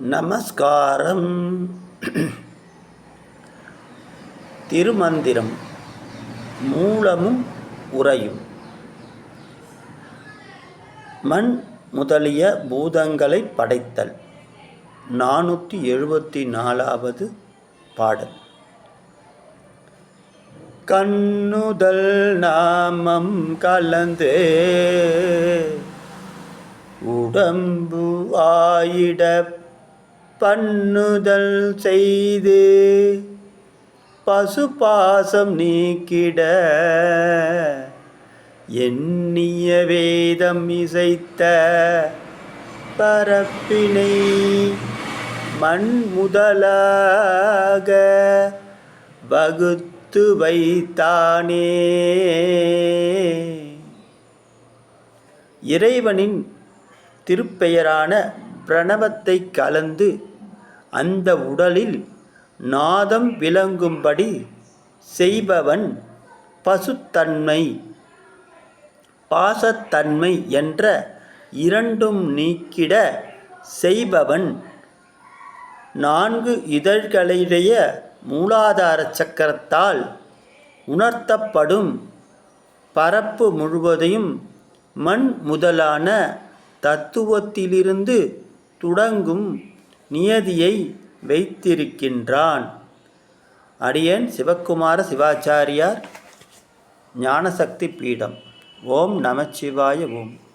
நமஸ்காரம். திருமந்திரம் மூலமும் உறையும். மண் முதலிய பூதங்களை படைத்தல். நானூற்றி எழுபத்தி நாலாவது பாடல். கண்ணுதல் நாமம் கலந்து உடம்பு ஆயிட பண்ணுதல் செய்து பசுபாசம் நீக்கிட எண்ணிய வேதம் இசைத்த பரப்பினை மண் முதலாக வகுத்து வைத்தானே. இறைவனின் திருப்பெயரான பிரணவத்தை கலந்து அந்த உடலில் நாதம் விளங்கும்படி செய்பவன் பசுத்தன்மை பாசத்தன்மை என்ற இரண்டும் நீக்கிட செய்பவன் நான்கு இதழ்களுடைய மூலாதார சக்கரத்தால் உணர்த்தப்படும் பரப்பு முழுவதையும் மண் முதலான தத்துவத்திலிருந்து தொடங்கும் நியதியை வைத்திருக்கின்றான். அடியேன் சிவக்குமார சிவாச்சாரியார் ஞானசக்தி பீடம். ஓம் நமச்சிவாய ஓம்.